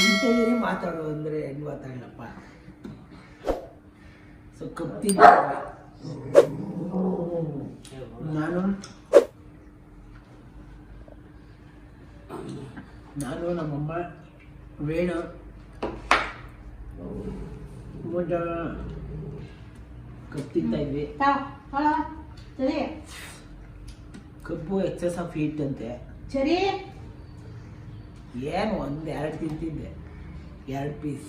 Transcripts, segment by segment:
ಇಂಟಗಿರಿ ಮಾತಾಡು ಅಂದರೆ ಹೆಂಗೆ ಮಾತಾಡಲಪ್ಪ? ಸೊ ಕಪ್ತಿದ್ದ ನಾನು ನಾನು ನಮ್ಮಮ್ಮ ವೇಣು. ಮುಂಜ ಕಪ್ ತಿಂತಾ ಇದ್ವಿ. ಕಬ್ಬು ಎಕ್ಸಸ್ ಆಫ್ ಹೀಟ್ ಅಂತೆ. Cheri. ಏನು ಒಂದು ಎರಡು ತಿಂತಿದ್ದೆ. ಎರಡು ಪೀಸ್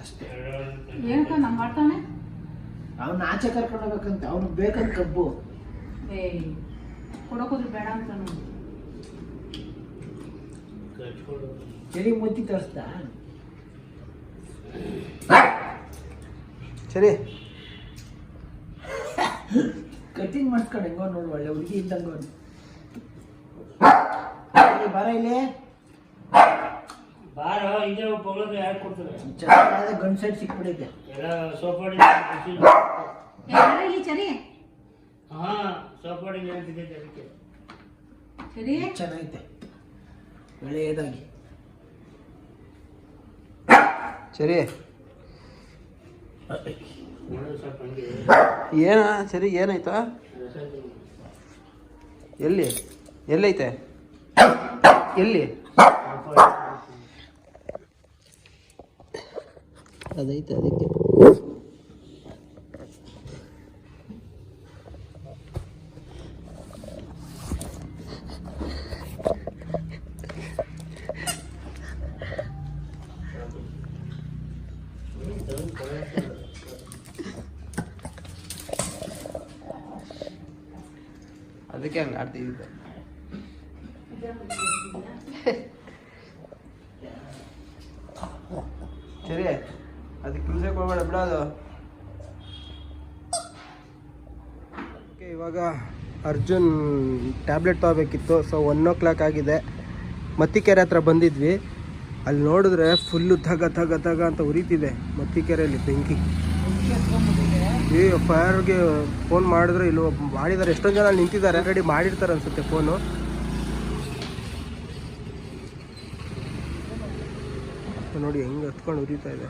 ಅಷ್ಟೇ. ಮಾಡ್ತಾನೆ? ಅವ್ನು ಆಚೆ ಕರ್ಕೊಂಡು ಹೋಗ್ಬೇಕಂತ ಅವ್ನಿಗೆ ಬೇಕಂತ ಕಬ್ಬು. ಕೊಡೋಕೋದ್ರೆ ಬೇಡ ಅಂತ ಚಳಿ ಮುತ್ತಿ ತೋರಿಸ್ದ ಸರಿ. ಕಟಿಂಗ್ ಮಾಡಿಸ್ಕೊಂಡು ಹೆಂಗೋ ನೋಡು ಒಳ್ಳೆ ಹುಡುಗಿ ಇದ್ದಂಗೆ ಬರ ಇಲ್ಲಿ. ಬಾರ ಇದೆ ಯಾರು ಕೊಡ್ತಾರೆ? ಚೆನ್ನಾಗಿ ಗಂಡ್ ಸೈಡ್ ಸಿಕ್ಬಿಟ್ಟಿದ್ದೆ ಎಲ್ಲ ಸೋಪಾಡಿ ಇಲ್ಲಿ ಚರಿ? ಹಾ ಸೋಪಾಡಿ ನೆನಪಿದೆ ಅದಕ್ಕೆ. ಚರಿ? ಒಳ್ಳೆಯದಾಗಿ. ಸರಿ ಏನ ಸರಿ ಏನಾಯ್ತಾ? ಎಲ್ಲಿ? ಎಲ್ಲೈತೆ ಎಲ್ಲಿ ಸೋಪಾಡಿ. ಅದೈತೆ ಅದಕ್ಕೆ ಅದಕ್ಕೆ ಹಂಗೆ ಆಡ್ತಿದ್ದೆ ಸರಿ. ಅದಕ್ಕೆ ಹಿಂಸೆ ಬಿಡ ಬಿಡೋದು. ಓಕೆ, ಇವಾಗ ಅರ್ಜುನ್ ಟ್ಯಾಬ್ಲೆಟ್ ತೊಗೋಬೇಕಿತ್ತು, ಸೊ ಒನ್ ಓ ಕ್ಲಾಕ್ ಆಗಿದೆ. ಮತ್ತಿಕೆರೆ ಹತ್ರ ಬಂದಿದ್ವಿ. ಅಲ್ಲಿ ನೋಡಿದ್ರೆ ಫುಲ್ಲು ತಗ ತಗ ತಗ ಅಂತ ಉರಿತಿದೆ ಮತ್ತಿಕೆರೆಯಲ್ಲಿ, ಬೆಂಕಿ. ಈ ಫೈರ್ಗೆ ಫೋನ್ ಮಾಡಿದ್ರೆ ಇಲ್ಲಿ ಮಾಡಿದ್ದಾರೆ. ಎಷ್ಟೊಂದು ಜನ ನಿಂತಿದ್ದಾರೆ. ರೆಡಿ ಮಾಡಿರ್ತಾರೆ ಅನ್ಸುತ್ತೆ ಫೋನು ನೋಡಿ ಹೆಂಗೆ ಹತ್ಕೊಂಡು ಉರಿತಾ ಇದೆ.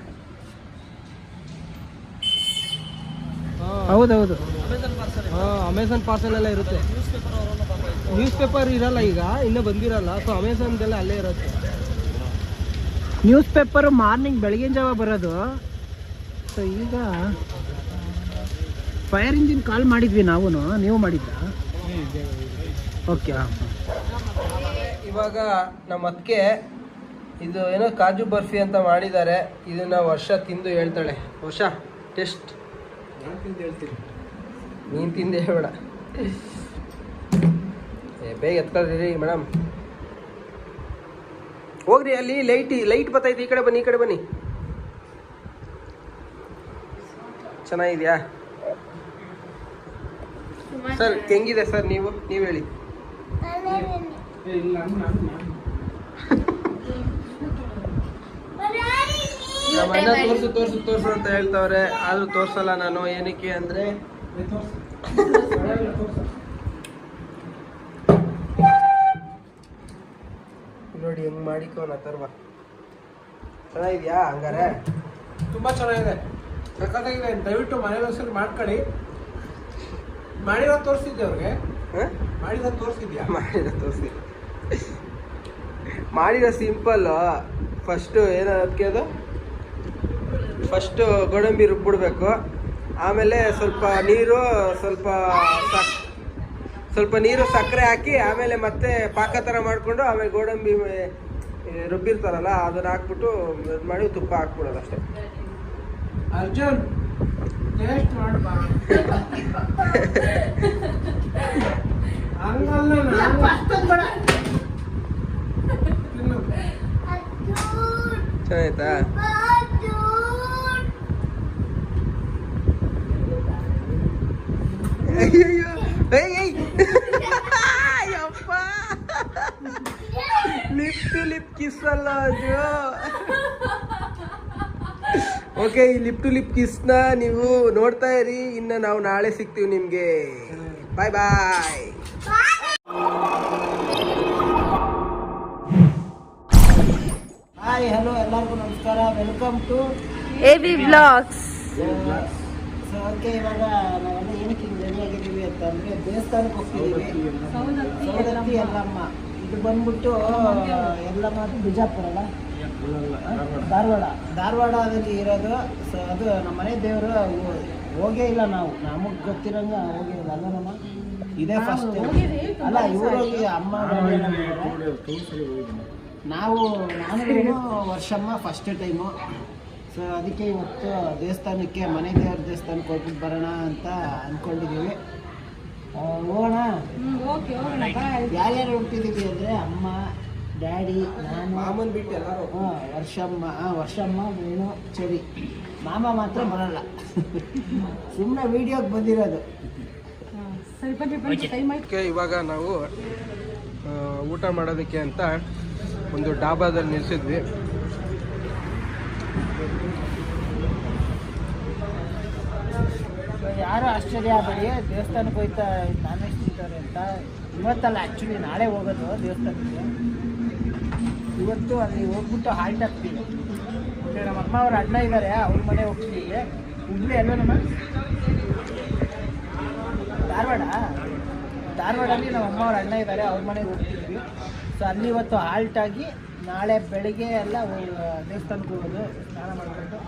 ಹೌದೌದು. ಹಾಂ ಅಮೆಝಾನ್ ಪಾರ್ಸಲ್ ಎಲ್ಲ ಇರುತ್ತೆ. ನ್ಯೂಸ್ ಪೇಪರ್ ಇರಲ್ಲ ಈಗ ಇನ್ನೂ ಬಂದಿರಲ್ಲ. ಸೊ ಅಮೆಝಾನ್ದೆಲ್ಲ ಅಲ್ಲೇ ಇರುತ್ತೆ. ನ್ಯೂಸ್ ಪೇಪರ್ ಮಾರ್ನಿಂಗ್ ಬೆಳಗಿನ ಜಾವ ಬರೋದು. ಸೊ ಈಗ ಫೈರ್ ಇಂಜಿನ್ ಕಾಲ್ ಮಾಡಿದ್ವಿ ನಾವು ನೀವು ಮಾಡಿದ್ದ ಓಕೆ ಇವಾಗ ನಮ್ಮ ಅತ್ತಿಗೆ ಇದು ಏನೋ ಕಾಜು ಬರ್ಫಿ ಅಂತ ಮಾಡಿದ್ದಾರೆ. ಇದನ್ನ ವರ್ಷ ತಿಂದು ಹೇಳ್ತಾಳೆ. ವರ್ಷ ಟೆಸ್ಟ್. ನೀನು ತಿಂದು ಹೇಳ್ಬೇಡ ಏ ಬೇಗ ಎತ್ಕೊಳ್ರಿ ಮೇಡಮ್ ಹೋಗ್ರಿ ಅಲ್ಲಿ ಲೈಟ್ ಲೈಟ್ ಬರ್ತೈತೆ ಈ ಕಡೆ ಬನ್ನಿ ಈ ಕಡೆ ಬನ್ನಿ. ಚೆನ್ನಾಗಿದ್ಯಾ? ಸರ್ ಹೆಂಗಿದೆ ಸರ್ ನೀವು? ನೀವು ಹೇಳಿ. ನಮ್ಮ ಅಣ್ಣ ತೋರ್ಸು ತೋರ್ಸು ತೋರ್ಸು ಅಂತ ಹೇಳ್ತಾವ್ರೆ. ಆದ್ರೂ ತೋರ್ಸಲ್ಲ ನಾನು ಏನಕ್ಕೆ ಅಂದ್ರೆ? ನೋಡಿ ಹೆಂಗ್ ಮಾಡಿಕೋನ ತರ್ವ ಚೆನ್ನಾಗಿದ್ಯಾ ಹಂಗಾರೆ? ತುಂಬಾ ಚೆನ್ನಾಗಿದೆ. ಸಖತ್ತಾಗಿದೆ ದಯವಿಟ್ಟು ಮನೆ ಒಂದ್ಸರಿ ಮಾಡ್ಕೊಳ್ಳಿ. ಮಾಡಿರೋ ತೋರಿಸಿದ್ದೆ ಅವ್ರಿಗೆ. ಹ? ಮಾಡಿರೋ ತೋರಿಸಿದ್ಯಾ? ಮಾಡಿರೋ ತೋರಿಸಿ. ಮಾಡಿರೋ ಸಿಂಪಲ್ ಫಸ್ಟು ಏನಕ್ಕೆ ಅದು? ಫಸ್ಟು ಗೋಡಂಬಿ ರುಬ್ಬಿಡ್ಬೇಕು. ಆಮೇಲೆ ಸ್ವಲ್ಪ ನೀರು ಸ್ವಲ್ಪ ಸಕ್ ಸ್ವಲ್ಪ ನೀರು ಸಕ್ಕರೆ ಹಾಕಿ ಆಮೇಲೆ ಮತ್ತೆ ಪಾಕ ಥರ ಮಾಡಿಕೊಂಡು ಆಮೇಲೆ ಗೋಡಂಬಿ ರುಬ್ಬಿರ್ತಾರಲ್ಲ ಅದನ್ನ ಹಾಕ್ಬಿಟ್ಟು ಇದು ಮಾಡಿ ತುಪ್ಪ ಹಾಕ್ಬಿಡೋದು ಅಷ್ಟೇ. ಅರ್ಜುನ್. ಚೆನ್ನಾಯ್ತಾ ಅಯ್ಯಯ್ಯೋ. ಏಯ್ ಏಯ್. ಯಪ್ಪ. ಲಿಪ್ ಟು ಲಿಪ್ ಕಿಸ್ ಅಲ್ಲ ಅದು. ಓಕೆ ಈ ಲಿಪ್ ಟು ಲಿಪ್ ಕಿಸ್ನ ನೀವು ನೋಡ್ತಾ ಇರಿ. ಇನ್ನು ನಾವು ನಾಳೆ ಸಿಗ್ತೀವಿ ನಿಮಗೆ. ಬಾಯ್ ಬಾಯ್ ಹಾಯ್ ಹಲೋ ಎಲ್ಲರಿಗೂ ನಮಸ್ಕಾರ. Welcome to A B blogs so ಅದಕ್ಕೆ ಇವಾಗ ನಾವೆಲ್ಲ ಏನಕ್ಕೆ ಹಿಂಗೆ ರೆಡಿ ಆಗಿದ್ದೀವಿ ಅಂದ್ರೆ ದೇವಸ್ಥಾನಕ್ಕೆ ಹೋಗ್ತಿದ್ದೀವಿ. ಸೌದತ್ತಿ ಎಲ್ಲಮ್ಮ. ಇದು ಬಂದ್ಬಿಟ್ಟು ಎಲ್ಲಮ್ಮ ಅದು ಬಿಜಾಪುರ ಅಲ್ಲ ಧಾರವಾಡ. ಧಾರವಾಡದಲ್ಲಿ ಇರೋದು ಸೊ ಅದು ನಮ್ಮ ಮನೆ ದೇವರು ಹೋಗೇ ಇಲ್ಲ ನಾವು. ನಮಗೆ ಗೊತ್ತಿರಂಗ ಹೋಗೇ ಇಲ್ಲ. ಅಲ್ಲ ನಮ್ಮ ಇದೇ ಫಸ್ಟ್ ಅಲ್ಲ ಇವರಲ್ಲಿ ಅಮ್ಮ ನಾವು ನಾನು ವರ್ಷಮ್ಮ ಫಸ್ಟ್ ಟೈಮು ಸೊ ಅದಕ್ಕೆ ಇವತ್ತು ದೇವಸ್ಥಾನಕ್ಕೆ ಮನೆ ದೇವ್ರ ದೇವಸ್ಥಾನಕ್ಕೆ ಹೋಗ್ಬಿಟ್ಟು ಬರೋಣ ಅಂತ ಅಂದ್ಕೊಂಡಿದ್ದೀವಿ ಹೋಗೋಣ? ಯಾರ್ಯಾರು ಹೋಗ್ತಿದ್ದೀವಿ ಅಂದರೆ ಅಮ್ಮ ಡ್ಯಾಡಿ ನಾನು ಮಾಮನ್ ಬಿಟ್ಟು ಎಲ್ಲರೂ ಹಾಂ ವರ್ಷಮ್ಮ ಹಾಂ ವರ್ಷಮ್ಮ ನೀನು ಚಳಿ ಮಾಮ ಮಾತ್ರ ಬರಲ್ಲ. ಸುಮ್ಮನೆ ವೀಡಿಯೋಗೆ ಬಂದಿರೋದು. ಇವಾಗ ನಾವು ಊಟ ಮಾಡೋದಕ್ಕೆ ಅಂತ ಒಂದು ಡಾಬಾದಲ್ಲಿ ನಿಲ್ಸಿದ್ವಿ. ಯಾರು ಆಶ್ಚರ್ಯ ಆಗಬೇಡಿ ದೇವಸ್ಥಾನಕ್ಕೆ ಹೋಯ್ತಾ ನಾನ್ ವೆಜ್ ಅಂತ. ಇವತ್ತಲ್ಲ ಆ್ಯಕ್ಚುಲಿ ನಾಳೆ ಹೋಗೋದು ದೇವಸ್ಥಾನಕ್ಕೆ. ಇವತ್ತು ಅಲ್ಲಿ ಹೋಗ್ಬಿಟ್ಟು ಹಾಲ್ಟ್ ಆಗ್ತೀವಿ. ಮತ್ತೆ ನಮ್ಮ ಅಮ್ಮ ಅವ್ರ ಅಣ್ಣ ಇದ್ದಾರೆ ಅವ್ರ ಮನೆ ಹೋಗ್ತೀವಿ. ಹುಬ್ಳಿ ಅಲ್ಲ ನಮ್ಮ? ಧಾರವಾಡ? ಧಾರವಾಡಲ್ಲಿ ನಮ್ಮ ಅಮ್ಮ ಅವ್ರ ಅಣ್ಣ ಇದ್ದಾರೆ ಅವ್ರ ಮನೆಗೆ ಹೋಗ್ತಿದ್ವಿ. ಸೊ ಅಲ್ಲಿ ಇವತ್ತು ಹಾಲ್ಟ್ ಆಗಿ ನಾಳೆ ಬೆಳಿಗ್ಗೆ ಎಲ್ಲ, ದೇವಸ್ಥಾನಕ್ಕೆ ಹೋಗೋದು, ಸ್ನಾನ ಮಾಡಿಕೊಂಡು.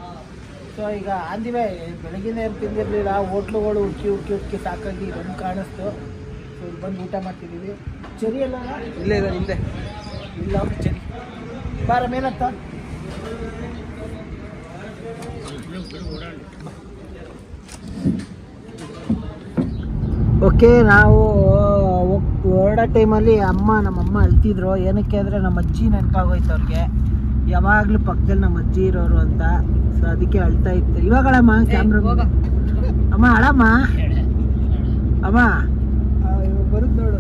ಸೊ ಈಗ ಆಂದಿವೆ ಬೆಳಗಿನ ಏನು ತಿಂದಿರಲಿಲ್ಲ ಹೋಟ್ಲುಗಳು ಉಕ್ಕಿ ಉಕ್ಕಿ ಉಕ್ಕಿ ಸಾಕಾಗಿ ಬಂದು ಕಾಣಿಸ್ತು. ಸೊ ಇಲ್ಲಿ ಬಂದು ಊಟ ಮಾಡ್ತಿದ್ದೀವಿ ಚರಿ ಎಲ್ಲ ಇಲ್ಲೇ ಇಲ್ಲ ಹಿಂದೆ ಇಲ್ಲ ಅವ್ರು ಚರಿ. ಬಾರ ಮೇಲತ್ತ ಓಕೆ ನಾವು ಹೊರಡೋ ಟೈಮಲ್ಲಿ ಅಮ್ಮ ನಮ್ಮಮ್ಮ ಅಳ್ತಿದ್ರು. ಏನಕ್ಕೆ ಅಂದರೆ ನಮ್ಮ ಅಜ್ಜಿ ನೆನಪಾಗೋಯ್ತು ಅವ್ರಿಗೆ. ಯಾವಾಗಲೂ ಪಕ್ಕದಲ್ಲಿ ನಮ್ಮ ಅಜ್ಜಿ ಇರೋರು ಅಂತ. ಸೊ ಅದಕ್ಕೆ ಅಳ್ತಾ ಇತ್ತು ಇವಾಗ ಅಳಮ್ಮ ಕ್ಯಾಮ್ರಾ ಅಮ್ಮ ಅಳಮ್ಮ. ಅಮ್ಮ. ಬರುತ್ತೆ ನೋಡು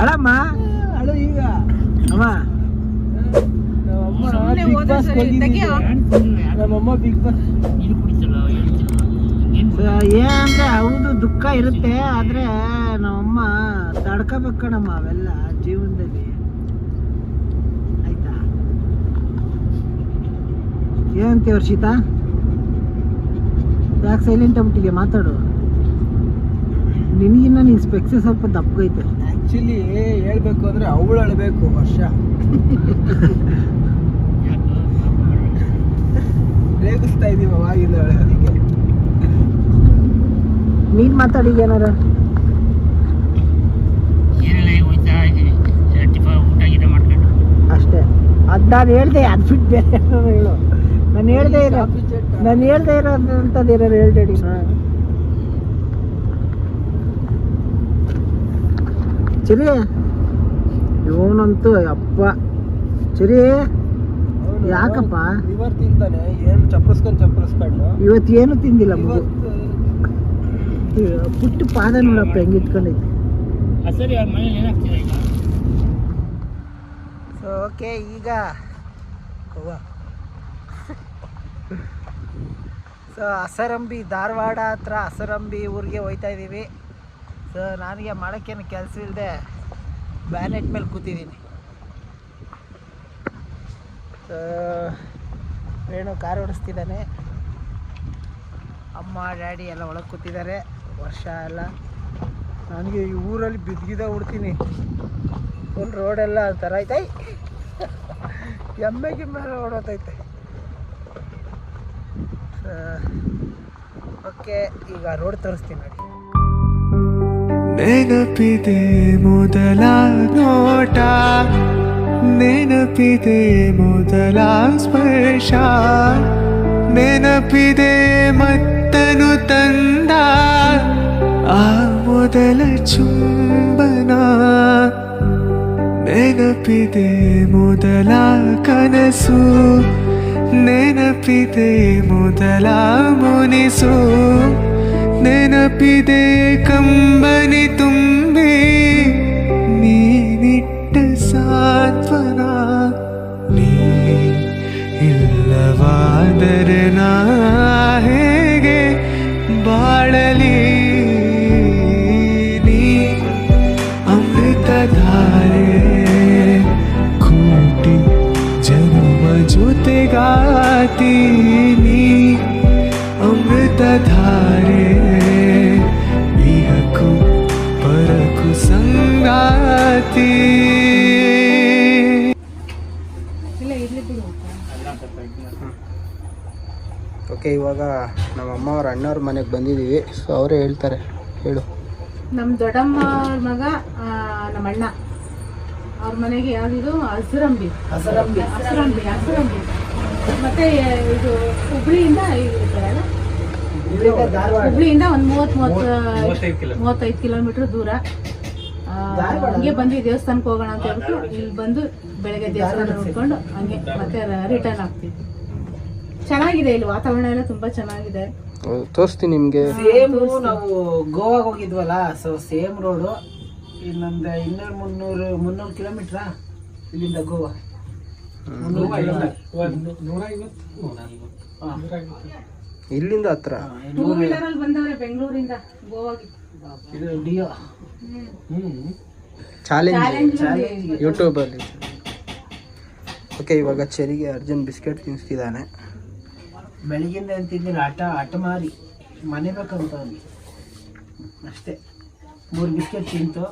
ಅಳಮ್ಮ ಅಳು ಈಗ ಅಮ್ಮ ನಮ್ಮಮ್ಮ ಬಿಗ್ ಬಾಸ್ ಏನಂದ್ರೆ ಹೌದು ದುಃಖ ಇರುತ್ತೆ ಆದ್ರೆ ತಡ್ಕೋಬೇಕು ಕಣಮ್ಮ ಅವೆಲ್ಲ ಜೀವನದಲ್ಲಿ. ಆಯ್ತಾ? ಏನಂತೆ ವರ್ಷಿತಾ ಯಾಕೆ ಸೈಲೆಂಟ್ ಆಗ್ಬಿಟ್ಟಿಗೆ ಮಾತಾಡು. ನಿನಗಿನ್ನ ನೀನು ಸ್ಪೆಕ್ಸೆ ಸ್ವಲ್ಪ ದಪ್ಪಗೈತೆ ಆ್ಯಕ್ಚುಲಿ ಹೇಳ್ಬೇಕು ಅಂದರೆ ಅವಳು ಅಳಬೇಕು ವರ್ಷ. ರೇಗಿಸ್ತಾ ಇದ್ದೀವಿ ಅವಾಗಿಂದ ಅದಕ್ಕೆ. ನೀನು ಮಾತಾಡಿ ಏನಾರ ಏನೆಲ್ಲ ಈಗ ಹೋಯ್ತಾ ಇದ್ದೀವಿ ಟಿಫ ಊಟ ಗೀಟ ಮಾಡ್ಕೊಂಡು ಅಷ್ಟೇ. ಅದು ನಾನು ಹೇಳ್ದೆ ಅದು ಬಿಟ್ಟು ಬೇರೆ ಏನಾರು ಹೇಳು. ನಾನು ಹೇಳ್ದೆ ಇರೋ ನಾನು ಹೇಳ್ದೆ ಇರೋದಂಥದ್ದು ಏನಾರು ಹೇಳ್ತೇಡಿ ಚಿರಿ. ಇವನಂತೂ ಅಪ್ಪ ಚಿರಿ. ಯಾಕಪ್ಪ? ಇವತ್ತು ತಿಂತಾನೆ ಏನು ಚಪ್ಪರಿಸ್ಕೊಂಡು ಚಪ್ಪರಿಸ್ಕೊಂಡು ಇವತ್ತು ಏನು ತಿಂದಿಲ್ಲ ಮಗು. ಪುಟ್ಟು ಪಾದ ನೋಡಪ್ಪ ಹೆಂಗೆ ಇಟ್ಕೊಂಡೈತೆ ಆ ಸರಿ ಅವ್ರ ಮನೇಲಿ ಏನಾಗ್ತಿದೆ ಈಗ? ಓಕೆ, ಈಗ. ಸೊ ಅಸರಂಬಿ ಧಾರವಾಡ ಹತ್ರ ಅಸರಂಬಿ ಊರಿಗೆ ಹೋಯ್ತಾ ಇದ್ದೀವಿ. ಸೊ ನನಗೆ ಮಾಡೋಕ್ಕೇನು ಕೆಲಸ ಇಲ್ಲದೆ ಬ್ಯಾನೆಟ್ ಮೇಲೆ ಕೂತಿದ್ದೀನಿ. ಸೊ ವೇಣು ಕಾರ್ ಓಡಿಸ್ತಿದ್ದಾನೆ. ಅಮ್ಮ, ಡ್ಯಾಡಿ ಎಲ್ಲ ಒಳಗೆ ಕೂತಿದ್ದಾರೆ. ವರ್ಷ ಎಲ್ಲ ನನಗೆ ಈ ಊರಲ್ಲಿ ಬಿದ್ದಿದ ಉಡ್ತೀನಿ ಫುಲ್ ರೋಡೆಲ್ಲ ಥರ ಐತೆ. ಎಮ್ಮೆ ಗಿಮ್ಮೆ ಓಡೋತೈತೆ ಓಕೆ, ಈಗ ರೋಡ್ ತೋರಿಸ್ತೀನಿ ನೋಡಿ. ನೆನಪಿದೆ ಮೊದಲ ನೋಟ. ನೆನಪಿದೆ ಮೊದಲ ಸ್ಪರ್ಶ. ನೆನಪಿದೆ ಮತ್ತನು ತಂದ. ಆ ಮೊದಲ ಚುಂಬನ. ನೆನಪಿದೆ ಮೊದಲ ಕನಸು ನೆನಪಿದೆ ಮೊದಲ ಮುನಿಸು ನೆನಪಿದೆ ಕಂಬನಿ ತುಂಬಿ ಓಕೆ ಇವಾಗ ನಮ್ಮ ಅಮ್ಮ ಅವ್ರ ಅಣ್ಣವ್ರ ಮನೆಗೆ ಬಂದಿದ್ದೀವಿ ಸೊ ಅವರೇ ಹೇಳ್ತಾರೆ ಹೇಳು. ನಮ್ಮ ದೊಡ್ಡಮ್ಮ ಅವ್ರ ಮಗ ನಮ್ಮ ಅಣ್ಣ ಅವ್ರ ಮನೆಗೆ ಯಾವ್ದಿದು? ಹಸರಂಬಿ. ಹಸರಂಬಿ. ಹಸರಂಬಿ ಹಸರಂಬಿ. ಮತ್ತೆ ಇದು ಹುಬ್ಳಿಯಿಂದ ಹುಬ್ಳಿಯಿಂದ ಒಂದು ಮೂವತ್ ಮೂವತ್ತು ಮೂವತ್ತೈದು ಕಿಲೋಮೀಟರ್ ದೂರ. ಹಂಗೆ ಬಂದು ದೇವಸ್ಥಾನಕ್ಕೆ ಹೋಗೋಣ ಅಂತ ಹೇಳ್ಬಿಟ್ಟು ಇಲ್ಲಿ ಬಂದು ಬೆಳಗ್ಗೆ ದೇವಸ್ಥಾನ ನೋಡ್ಕೊಂಡು ಹಂಗೆ ಮತ್ತೆ ರಿಟರ್ನ್ ಆಗ್ತೀವಿ. ಚೆನ್ನಾಗಿದೆ ಇಲ್ಲಿ ವಾತಾವರಣ ಎಲ್ಲ ತುಂಬಾ ಚೆನ್ನಾಗಿದೆ. ತೋರಿಸ್ತೀನಿ ನಿಮಗೆ. ಸೇಮ್ ನಾವು ಗೋವಾಗೆ ಹೋಗಿದ್ವಲ್ಲ ಸೊ ಸೇಮ್ ರೋಡು ಇನ್ನೊಂದು ಇನ್ನೂರು ಮುನ್ನೂರು ಮುನ್ನೂರು ಕಿಲೋಮೀಟ್ರಾ ಇಲ್ಲಿಂದ ಗೋವಾ. ಇಲ್ಲಿಂದ ಹತ್ರ? ಟೂ ವೀಲರ್ ಅಲ್ಲಿ ಬಂದವ್ರೆ ಬೆಂಗಳೂರಿಂದ ಗೋವಾಗೆ. ಇದು ಡಿಯೋ. ಚಾಲೆಂಜ್ ಯೂಟ್ಯೂಬಲ್ಲಿ ಓಕೆ ಇವಾಗ ಚೆರಿಗೆ ಅರ್ಜುನ್ ಬಿಸ್ಕೆಟ್ ತಿನ್ನಿಸ್ತಿದ್ದಾನೆ ಬೆಳಿಗ್ಗೆಯಿಂದ ಅಂತಿದ್ದೀನಿ ಆಟ ಆಟ ಮಾರಿ. ಮನೆ ಬೇಕಂತ ಅಲ್ಲಿ ಅಷ್ಟೇ. ಮೂರು ಬಿಸ್ಕೆಟ್ ತಿಂತು.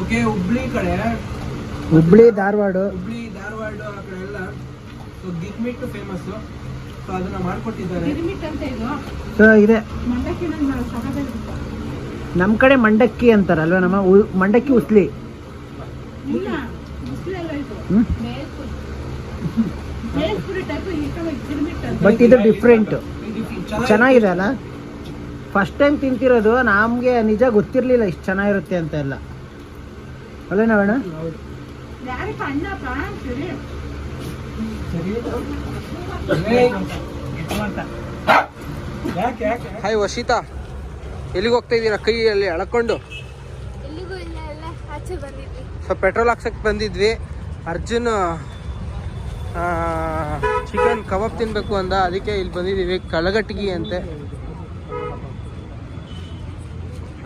ಓಕೆ ಹುಬ್ಳಿ ಕಡೆ. ಹುಬ್ಳಿ ಧಾರವಾಡ. ಹುಬ್ಳಿ ಧಾರವಾಡ ಆ ಕಡೆ ಎಲ್ಲ. ಸೊ ಗಿರ್ಮಿಟ್ ಫೇಮಸ್ಸು ಸೊ ಅದನ್ನ ಮಾಡ್ಕೊಟ್ಟಿದ್ದಾರೆ. ನಮ್ ಅಂತ ಇದು? ಸೊ. ನಮ್ಮ ಕಡೆ ಮಂಡಕ್ಕಿ ಅಂತಾರಲ್ವ ನಮ್ಮ ಮಂಡಕ್ಕಿ ಉಸ್ಲಿ. ಇಲ್ಲ ಮುಸ್ಲಿ ಅಲ್ಲ ಇದು ಹ್ಮ್? ಮೇಲ್ಪುರಿ ಮೇಲ್ಪುರಿ ಟೈಪ್ ಈ ಕಡೆ ಗಿರ್ಮಿಟ್ ಅಂತ ಬಟ್ ಇದು ಡಿಫ್ರೆಂಟ್ ಚೆನ್ನಾಗಿದೆ ಅಲ್ಲ? ಫಸ್ಟ್ ಟೈಮ್ ತಿಂತಿರೋದು ನಮಗೆ ನಿಜ ಗೊತ್ತಿರಲಿಲ್ಲ ಇಷ್ಟು ಚೆನ್ನಾಗಿರುತ್ತೆ ಅಂತ ಎಲ್ಲ. ಅಲ್ಲೇ ನಾವಣ್ಣ ಯಾರಪ್ಪ ಅಣ್ಣಪ್ಪ ಸರಿ ಯಾಕೆ ಯಾಕೆ ಹಾಯ್ ವಶಿತಾ. ಎಲ್ಲಿಗೆ ಹೋಗ್ತಾ ಇದ್ದೀರಾ? ಕೈಯಲ್ಲಿ ಎಳ್ಕೊಂಡು ಬಂದಿದ್ವಿ. ಸೊ ಪೆಟ್ರೋಲ್ ಹಾಕ್ಸಕ್ಕೆ ಬಂದಿದ್ವಿ. ಅರ್ಜುನ್ ಚಿಕನ್ ಕಬಾಬ್ ತಿನ್ನಬೇಕು ಅಂದ ಅದಕ್ಕೆ ಇಲ್ಲಿ ಬಂದಿದ್ದೀವಿ ಕಳಗಟ್ಟಿಗೆ ಅಂತೆ.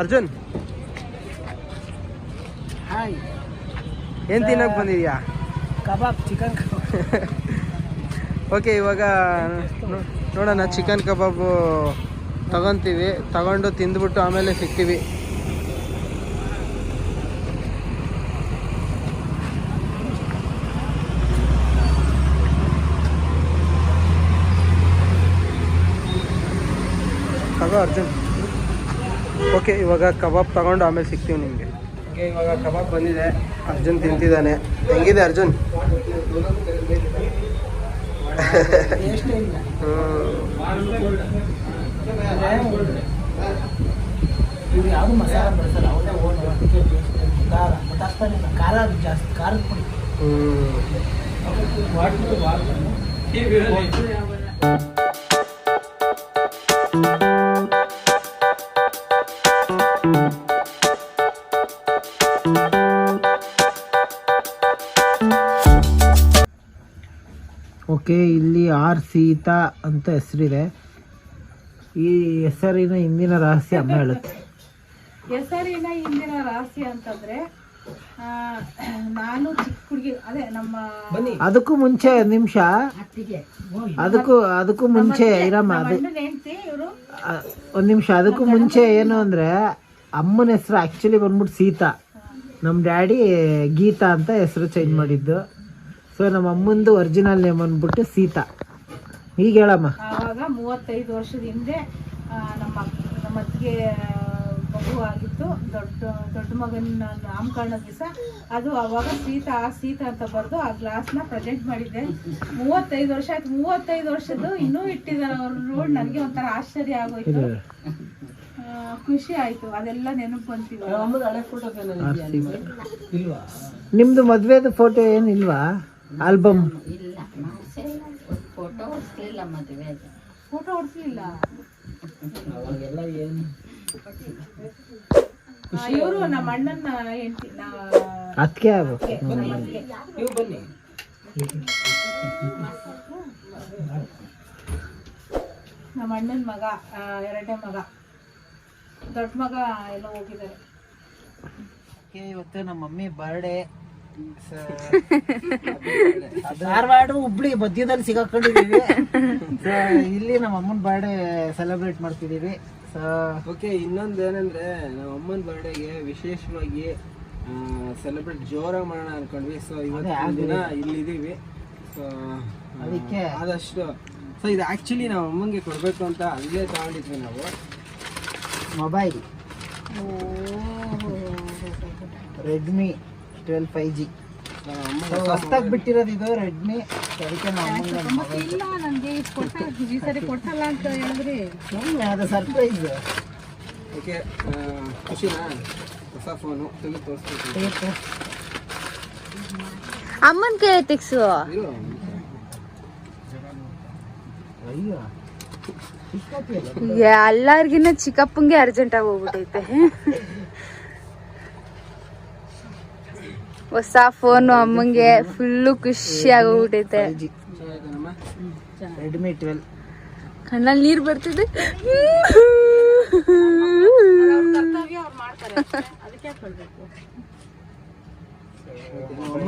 ಅರ್ಜುನ್? ಹಾಯ್ ಏನು ತಿನ್ನಕ್ಕೆ ಬಂದಿದ್ಯಾ? ಕಬಾಬ್ ಚಿಕನ್ ಓಕೆ ಇವಾಗ ನೋಡೋಣ ಚಿಕನ್ ಕಬಾಬು ತಗೊಂತೀವಿ ತಗೊಂಡು ತಿಂದ್ಬಿಟ್ಟು ಆಮೇಲೆ ಸಿಗ್ತೀವಿ. ತಗೋ ಅರ್ಜುನ್ ಓಕೆ ಇವಾಗ ಕಬಾಬ್ ತಗೊಂಡು ಆಮೇಲೆ ಸಿಗ್ತೀವಿ ನಿಮಗೆ. ಓಕೆ ಇವಾಗ ಕಬಾಬ್ ಬಂದಿದೆ. ಅರ್ಜುನ್ ತಿಂತಿದ್ದಾನೆ. ಹೆಂಗಿದೆ ಅರ್ಜುನ್? ಟೇಸ್ಟ್ ಆರ್ ಸೀತಾ ಅಂತ ಹೆಸರಿದೆ. ಈ ಹೆಸರಿನ ಹಿಂದಿನ ರಹಸ್ಯ ಅಮ್ಮ ಹೇಳುತ್ತೆ. ಹೆಸರಿನ ಹಿಂದಿನ ರಹಸ್ಯ ಅಂತಂದ್ರೆ ನಾನು ಚಿಕ್ಕ ಹುಡುಗಿ ಅದೇ ನಮ್ಮ ಅದಕ್ಕೂ ಮುಂಚೆ ಒಂದ್ ನಿಮಿಷ. ಅದಕ್ಕೂ ಅದಕ್ಕೂ ಮುಂಚೆ ಇರಮ್ಮ ಅದು. ಒಂದ್ ನಿಮಿಷ ಅದಕ್ಕೂ ಮುಂಚೆ ಏನು ಅಂದ್ರೆ ಅಮ್ಮನ ಹೆಸರು ಆಕ್ಚುಲಿ ಬಂದ್ಬಿಟ್ಟು ಸೀತಾ. ನಮ್ಮ ಡ್ಯಾಡಿ ಗೀತಾ ಅಂತ ಹೆಸರು ಚೇಂಜ್ ಮಾಡಿದ್ದು. ಸೊ ನಮ್ಮ ಅಮ್ಮಂದು ಒರಿಜಿನಲ್ ನೇಮ್ ಅಂದ್ಬಿಟ್ಟು ಸೀತಾ. ಈಗ ಹೇಳಮ್ಮ. ಆವಾಗ ಮೂವತ್ತೈದು ವರ್ಷದ ಹಿಂದೆ ನಮ್ಮ ನಮ್ಮ ಅತ್ತಿಗೆ ಮಗು ಆಗಿತ್ತು ದೊಡ್ಡ ದೊಡ್ಡ ಮಗನ ನಾಮಕರಣ ದಿವಸ. ಅದು ಅವಾಗ ಸೀತಾ ಸೀತಾ ಅಂತ ಬರೆದು ಆ ಗ್ಲಾಸ್ನ ಪ್ರೆಸೆಂಟ್ ಮಾಡಿದ್ದೆ. ಮೂವತ್ತೈದು ವರ್ಷ ಆಯ್ತು. ಮೂವತ್ತೈದು ವರ್ಷದ್ದು ಇನ್ನೂ ಇಟ್ಟಿದ್ದಾರೆ ಅವ್ರು. ನೋಡಿ ನನಗೆ ಒಂಥರ ಆಶ್ಚರ್ಯ ಆಗೋಯ್ತು. ಆ, ಖುಷಿ ಆಯ್ತು. ಅದೆಲ್ಲ ನೆನಪು ಇಲ್ವಾ? ನಿಮ್ದು ಮದ್ವೆದು ಫೋಟೋ ಏನಿಲ್ವಾ? ಆಲ್ಬಮ್ ಫೋಟೋ ಹೊಡ್ಸ್ಲಿಲ್ಲ ಅವಾಗೆಲ್ಲ ಏನು? ಇವರು ನಮ್ಮ ಅಣ್ಣನ ಹೆಂಡತಿ ಅದಕ್ಕೆ ನೀವು ಬನ್ನಿ. ನಮ್ಮ ಅಣ್ಣನ ಮಗ ಎರಡನೇ ಮಗ. ದೊಡ್ಡ ಮಗ ಎಲ್ಲ ಹೋಗಿದ್ದಾರೆ. ಇವತ್ತು ನಮ್ಮ ಮಮ್ಮಿ ಬರ್ಡೇ ಧಾರವಾಡ ಹುಬ್ಳಿ ಮಧ್ಯದಲ್ಲಿ ಸಿಗಾಕೊಂಡಿದೀವಿ ಸೊ ಇಲ್ಲಿ ನಮ್ಮ ಅಮ್ಮನ ಬರ್ಡೇ ಸೆಲೆಬ್ರೇಟ್ ಮಾಡ್ತಿದೀವಿ ಸೊ ಓಕೆ ಇನ್ನೊಂದು ಏನಂದ್ರೆ ನಮ್ಮ ಅಮ್ಮನ ಬರ್ಡೇಗೆ ವಿಶೇಷವಾಗಿ ಸೆಲೆಬ್ರೇಟ್ ಜೋರಾಗಿ ಮಾಡೋಣ ಅನ್ಕೊಂಡ್ವಿ. ಸೊ ಇವತ್ತು ದಿನ ಇಲ್ಲಿದ್ದೀವಿ. ಸೊ ಅದಕ್ಕೆ? ಆದಷ್ಟು. ಸೊ ಇದು ಆ್ಯಕ್ಚುಲಿ ನಮ್ಮ ಅಮ್ಮನಿಗೆ ಕೊಡಬೇಕು ಅಂತ ಅಲ್ಲೇ ತಗೊಂಡಿದ್ವಿ ನಾವು. Mobile Redmi twelve five G ಹೊಸ್ತಾಗಿ ಹೊಸ್ದಾಗಿ ಬಿಟ್ಟಿರೋದು ಇದು ರೆಡ್ಮಿ ಅದಕ್ಕೆ ನಾವು ಮತ್ತೆ ಇಲ್ಲ ನನಗೆ ಕೊಟ್ಟ ಈ ಸರಿ ಕೊಟ್ಟಲ್ಲ ಅಂತ ಹೇಳಿದ್ರಿ. ಸುಮ್ಮನೆ ಅದು ಸರ್ಪ್ರೈಸ್ ಓಕೆ ಖುಷಿನಾ? ಹೊಸ ಫೋನು ತೆಗೆದು ತೋರಿಸ್ಬೇಕು. ಅಮ್ಮನ ಕೈ ತೆಗ್ಸು. ಎಲ್ಲಾರ್ಗಿನ ಎಲ್ಲಾರ್ಗಿನ್ನ ಚಿಕ್ಕಪ್ಪಂಗೆ ಅರ್ಜೆಂಟ್ ಆಗಿ ಹೋಗ್ಬಿಟ್ಟೈತೆ ಹೊಸ ಫೋನು ಅಮ್ಮಂಗೆ ಫುಲ್ಲು ಖುಷಿ ಆಗೋಗ್ಬಿಟ್ಟೈತೆ ರೆಡ್ಮಿ ಟ್ವೆಲ್ ಕಣ್ಣಲ್ಲಿ ನೀರು ಬರ್ತಿದೆ.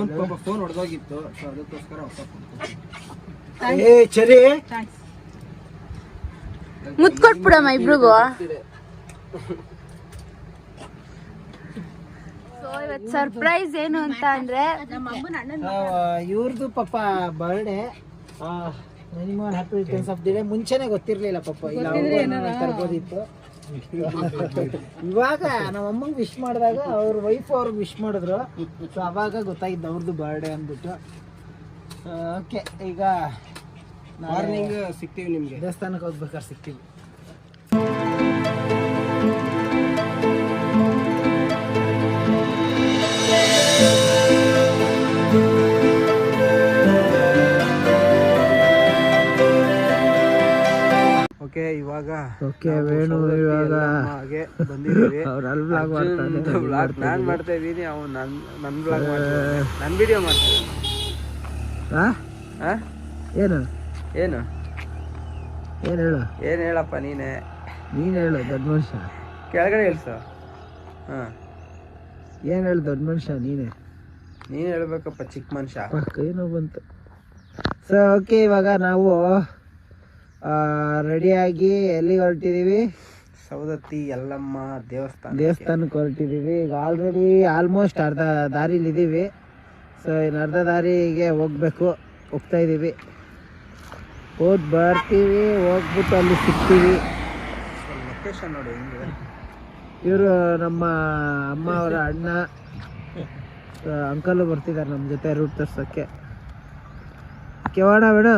ಮುತ್ಕೊಟ್ಬಿಡಮ್ಮ ಫೋನ್ ಹೊಡೆದೋಗಿತ್ತು ಅದಕ್ಕೋಸ್ಕರ ಏ ಚರಿ. ಇಬ್ರಿಗೂ. ಸೊ ಇವತ್ತು ಸರ್ಪ್ರೈಸ್ ಏನು ಅಂತ ಅಂದ್ರೆ ನಮ್ಮ ಅಮ್ಮನ ಅಣ್ಣನ ಇವ್ರದ್ದು ಪಾಪ birthday minimum happy returns of the day ಮುಂಚೆನೆ ಗೊತ್ತಿರ್ಲಿಲ್ಲ ಪಾಪ. ಇಲ್ಲ ತರ್ಬೋದಿತ್ತು. ಇವಾಗ ನಮ್ಮ ಅಮ್ಮಂಗೆ ವಿಶ್ ಮಾಡಿದಾಗ ಅವ್ರ ವೈಫ್ ಅವ್ರಿಗೆ ವಿಶ್ ಮಾಡಿದ್ರು. ಸೊ ಅವಾಗ ಗೊತ್ತಾಗಿದ್ದು ಅವ್ರದ್ದು ಬರ್ಡೇ ಅಂದ್ಬಿಟ್ಟು. ಓಕೆ ಈಗ ಮಾರ್ನಿಂಗ್ ಸಿಗ್ತೀವಿ ನಿಮಗೆ. ದೇವಸ್ಥಾನಕ್ಕೆ ಹೋಗ್ಬೇಕಾದ್ರೆ ಸಿಗ್ತೀವಿ. ಇವಾಗ ಓಕೆ ವೇಣು ಇವಾಗ ಹಾಗೆ ಬಂದಿದ್ದೀವಿ. ಅವ್ರು ಅಲ್ಲಿ ಬ್ಲಾಗ್ ಮಾಡ್ತಾರೆ ಬ್ಲಾಗ್ ನಾನು ಮಾಡ್ತಾ ಇದ್ದೀನಿ. ಅವ್ನು ನನ್ನ ನನ್ನ ಬ್ಲಾಗ್ ಮಾಡ್ತಾನೆ. ನನ್ನ ವಿಡಿಯೋ ಮಾಡ್ತಾನೆ. ಹಾಂ ಹಾಂ ಏನು? ಏನು? ಏನು ಹೇಳು? ಏನು ಹೇಳಪ್ಪ ನೀನೆ? ನೀನು ಹೇಳು ದೊಡ್ಡ ಮನುಷ್ಯ. ಕೆಳಗಡೆ ಹೇಳ್ಸ. ಹಾಂ. ಏನು ಹೇಳು ದೊಡ್ಡ ಮನುಷ್ಯ ನೀನೇ? ನೀನು ಹೇಳ್ಬೇಕಪ್ಪ ಚಿಕ್ಕ ಮನುಷ್ಯ. ಏನೋ ಬಂತು. ಸೊ ಓಕೆ ಇವಾಗ ನಾವು ರೆಡಿಯಾಗಿ ಎಲ್ಲಿಗೆ ಹೊರಟಿದ್ದೀವಿ? ಸೌದತ್ತಿ ಯಲ್ಲಮ್ಮ ದೇವಸ್ಥಾನ ದೇವಸ್ಥಾನಕ್ಕೆ ಹೊರಟಿದ್ದೀವಿ. ಈಗ ಆಲ್ರೆಡಿ ಆಲ್ಮೋಸ್ಟ್ ಅರ್ಧ ದಾರಿಲಿದ್ದೀವಿ ಸೊ ಇನ್ನು ಅರ್ಧ ದಾರಿಗೆ ಹೋಗ್ಬೇಕು. ಹೋಗ್ತಾ ಇದ್ದೀವಿ ಹೋಗಿ ಬರ್ತೀವಿ ಹೋಗ್ಬಿಟ್ಟು ಅಲ್ಲಿ ಸಿಗ್ತೀವಿ. ಲೊಕೇಶನ್ ನೋಡಿ ಹೆಂಗಿದೆ? ಇವರು ನಮ್ಮ ಅಮ್ಮ ಅವರ ಅಣ್ಣ ಅಂಕಲು ಬರ್ತಿದ್ದಾರೆ ನಮ್ಮ ಜೊತೆ ರೂಟ್ ತರ್ಸೋಕ್ಕೆ. ಕೆವಾಡ ಬೇಡ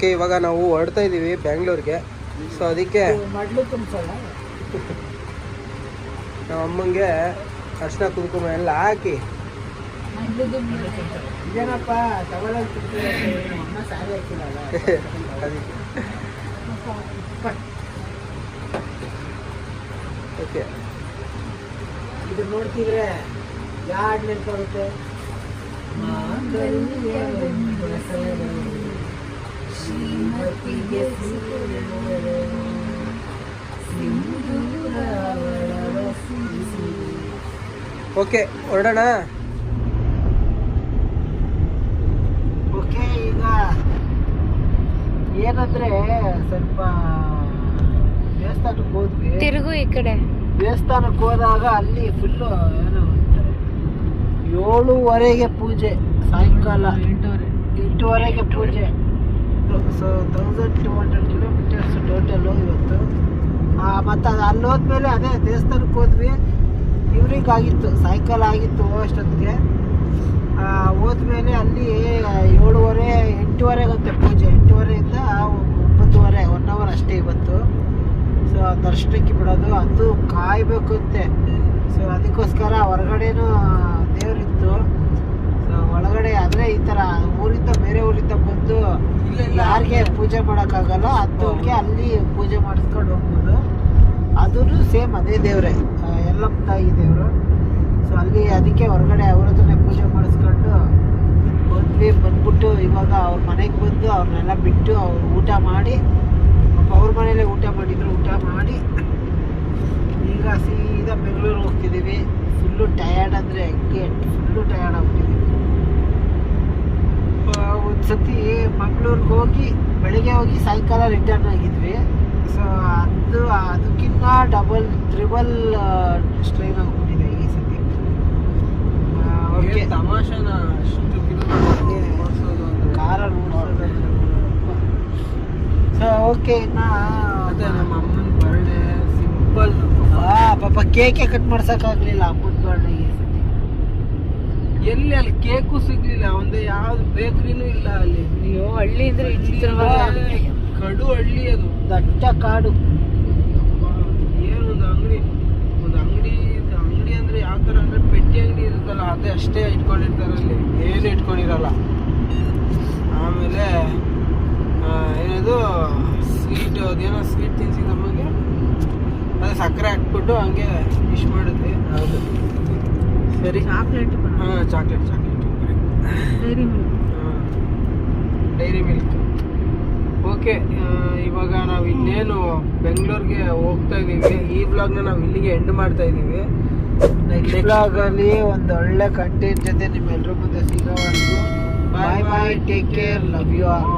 ಓಕೆ ಇವಾಗ ನಾವು ಹೊರಡ್ತಾ ಇದ್ದೀವಿ ಬ್ಯಾಂಗ್ಳೂರ್ಗೆ. ಸೊ ಅದಕ್ಕೆ ಮಡ್ಲು ತುಂಬಿಸಲ್ಲ ನಮ್ಮ ಅಮ್ಮಂಗೆ ಅರ್ಶಿನ ಕುಂಕುಮ ಎಲ್ಲ ಹಾಕಿ. ಓಕೆ. ಇದು ನೋಡ್ತಿದ್ರೆ ಯಾರು ಹಾಡು ಓಕೆ ಹೊರಡೋಣ. ಓಕೆ ಈಗ ಏನಂದ್ರೆ ಸ್ವಲ್ಪ ದೇವಸ್ಥಾನಕ್ಕೆ ಹೋದ್ವಿ. ತಿರುಗು ಈ ಕಡೆ. ದೇವಸ್ಥಾನಕ್ಕೆ ಹೋದಾಗ ಅಲ್ಲಿ ಫುಲ್ಲು ಏನೋ ಅಂತಾರೆ, ಏಳುವರೆಗೆ ಪೂಜೆ ಸಾಯಂಕಾಲ. ಎಂಟುವರೆಗೆ ಪೂಜೆ. So thousand two hundred kilometers total ಇವತ್ತು. ಮತ್ತು ಅದು ಅಲ್ಲಿ ಹೋದ್ಮೇಲೆ ಅದೇ ದೇವಸ್ಥಾನಕ್ಕೆ ಹೋದ್ವಿ. ಇವ್ರಿಗೆ ಆಗಿತ್ತು, ಸಾಯಂಕಾಲ ಆಗಿತ್ತು ಅಷ್ಟೊತ್ತಿಗೆ. ಹೋದ್ಮೇಲೆ ಅಲ್ಲಿ ಏಳುವರೆ ಎಂಟೂವರೆಗಂತೆ ಪೂಜೆ. ಎಂಟೂವರೆಯಿಂದ ಒಂಬತ್ತುವರೆ ಒನ್ ಅವರ್ ಅಷ್ಟೇ ಇವತ್ತು. ಸೊ ದರ್ಶನಕ್ಕೆ ಬಿಡೋದು, ಅದು ಕಾಯಬೇಕು ಅಂತೆ. ಸೊ ಅದಕ್ಕೋಸ್ಕರ ಹೊರಗಡೆನೂ ದೇವರಿತ್ತು. ಸೊ ಒಳಗಡೆ ಅಂದರೆ ಈ ಥರ ಊರಿಂದ ಬೇರೆ ಊರಿಂದ ಬಂದು ಯಾರಿಗೆ ಪೂಜೆ ಮಾಡೋಕ್ಕಾಗಲ್ಲ ಅದಕ್ಕೆ ಅಲ್ಲಿ ಪೂಜೆ ಮಾಡಿಸ್ಕೊಂಡು ಹೋಗ್ಬೋದು. ಅದೂ ಸೇಮ್ ಅದೇ ದೇವರೇ ಎಲ್ಲಪ್ಪ ತಾಯಿ ದೇವರು. ಸೊ ಅಲ್ಲಿ ಅದಕ್ಕೆ ಹೊರಗಡೆ ಅವ್ರ ಹತ್ರನೇ ಪೂಜೆ ಮಾಡಿಸ್ಕೊಂಡು ಬಂದ್ವಿ. ಬಂದ್ಬಿಟ್ಟು ಇವಾಗ ಅವ್ರ ಮನೆಗೆ ಬಂದು ಅವ್ರನ್ನೆಲ್ಲ ಬಿಟ್ಟು ಅವ್ರು ಊಟ ಮಾಡಿ ಅವ್ರ ಮನೇಲೆ ಊಟ ಮಾಡಿದ್ರು. ಊಟ ಮಾಡಿ ಈಗ ಸೀದಾ ಬೆಂಗಳೂರಿಗೆ ಹೋಗ್ತಿದ್ದೀವಿ. ಫುಲ್ಲು ಟಯರ್ಡ್ ಅಂದರೆ ಹೆಂಗೆ? ಫುಲ್ಲು ಟಯರ್ಡ್ ಆಗ್ಬಿಟ್ಟಿದ್ದೀವಿ. ಒಂದು ಸತಿ ಮಂಗಳೂರಿಗೆ ಹೋಗಿ ಬೆಳಿಗ್ಗೆ ಹೋಗಿ ಸಾಯಂಕಾಲ ರಿಟರ್ನ್ ಆಗಿದ್ವಿ. ಸೊ ಅದು ಅದಕ್ಕಿಂತ ಡಬಲ್ ತ್ರಿಬಲ್ ಸ್ಟ್ರೈನ್ ಆಗಿಬಿಟ್ಟಿದೆ ಈ ಸತಿ. ಓಕೆ ತಮಾಷೆನ? ಅಷ್ಟು ಕಾರ ಸೊ ಓಕೆ ನಾ ಅದೇ ನಮ್ಮ ಅಮ್ಮನ ಬರ್ಡೇ ಸಿಂಪಲ್ ಪಾಪ ಕೇಕೆ ಕಟ್ ಮಾಡ್ಸಕ್ಕಾಗ್ಲಿಲ್ಲ ಅಮ್ಮನ ಬರ್ಡೇಗೆ ಎಲ್ಲಿ ಅಲ್ಲಿ ಕೇಕು ಸಿಗ್ಲಿಲ್ಲ ಒಂದು ಯಾವ್ದು ಬೇಕರಿನೂ ಇಲ್ಲ ಅಲ್ಲಿ. ನೀವು ಹಳ್ಳಿ ಅಂದ್ರೆ ಕಡು ಹಳ್ಳಿ ಅದು. ದಟ್ಟ ಕಾಡು. ಏನು ಒಂದು ಅಂಗಡಿ ಒಂದು ಅಂಗಡಿ ಅಂಗಡಿ ಅಂದ್ರೆ ಯಾವ ತರ ಅಂದ್ರೆ ಪೆಟ್ಟಿ ಅಂಗಡಿ ಇರುತ್ತಲ್ಲ ಅದೇ ಅಷ್ಟೇ ಇಟ್ಕೊಂಡಿರ್ತಾರೆ ಅಲ್ಲಿ. ಏನು ಇಟ್ಕೊಂಡಿರಲ್ಲ. ಆಮೇಲೆ ಏನದು ಸ್ವೀಟ್ ಅದೇನೋ ಸ್ವೀಟ್ ತಿನ್ಸಿ ನಮಗೆ ಅದೇ ಸಕ್ಕರೆ ಹಾಕ್ಬಿಟ್ಟು ಹಂಗೆ ವಿಶ್ ಮಾಡಿದ್ವಿ. ಹೌದು. ಸರಿ. ಚಾಕ್ಲೇಟ್ ಹಾಂ chocolate chocolate. Dairy milk. Dairy milk. Okay ಇವಾಗ ನಾವು ಇನ್ನೇನು ಬೆಂಗಳೂರಿಗೆ ಹೋಗ್ತಾ ಇದ್ದೀವಿ. ಈ ಬ್ಲಾಗ್ನ ನಾವು ಇಲ್ಲಿಗೆ ಎಂಡ್ ಮಾಡ್ತಾ ಇದ್ದೀವಿ. ನೆಕ್ಸ್ಟ್ ಬ್ಲಾಗ್ ಅಲ್ಲಿ ಒಂದು ಒಳ್ಳೆ ಕಂಟೆಂಟ್ ಜೊತೆ ನಿಮ್ಮೆಲ್ಲರ ಮುಂದೆ ಸಿಗೋವರೆಗೂ. Bye bye take care love you all